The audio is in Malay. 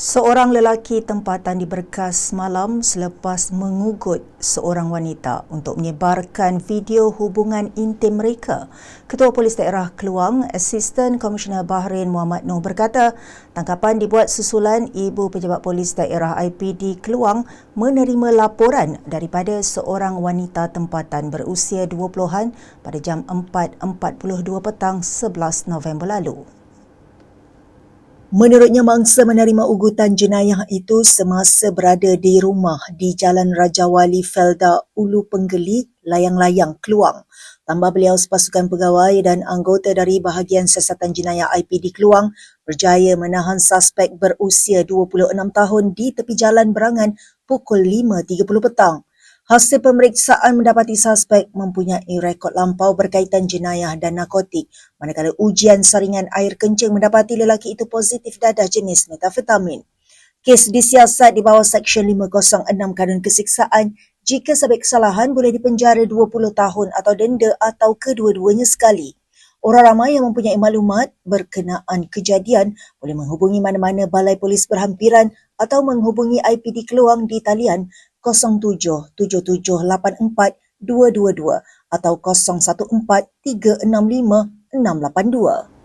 Seorang lelaki tempatan diberkas malam selepas mengugut seorang wanita untuk menyebarkan video hubungan intim mereka. Ketua Polis Daerah Keluang, Asisten Komisioner Bahrain Muhammad Noh berkata, tangkapan dibuat susulan Ibu Pejabat Polis Daerah IPD Keluang menerima laporan daripada seorang wanita tempatan berusia 20-an pada jam 4.42 petang 11 November lalu. Menurutnya mangsa menerima ugutan jenayah itu semasa berada di rumah di Jalan Raja Wali Felda Ulu Penggeli, Layang-Layang, Keluang. Tambah beliau sepasukan pegawai dan anggota dari bahagian siasatan jenayah IPD Keluang berjaya menahan suspek berusia 26 tahun di tepi jalan Berangan pukul 5.30 petang. Hasil pemeriksaan mendapati suspek mempunyai rekod lampau berkaitan jenayah dan narkotik manakala ujian saringan air kencing mendapati lelaki itu positif dadah jenis metafetamin. Kes disiasat di bawah Seksyen 506 Kanun Kesiksaan jika sebaik kesalahan boleh dipenjara 20 tahun atau denda atau kedua-duanya sekali. Orang ramai yang mempunyai maklumat berkenaan kejadian boleh menghubungi mana-mana balai polis berhampiran atau menghubungi IPD Keluang di talian 0777842222 atau 0143656682.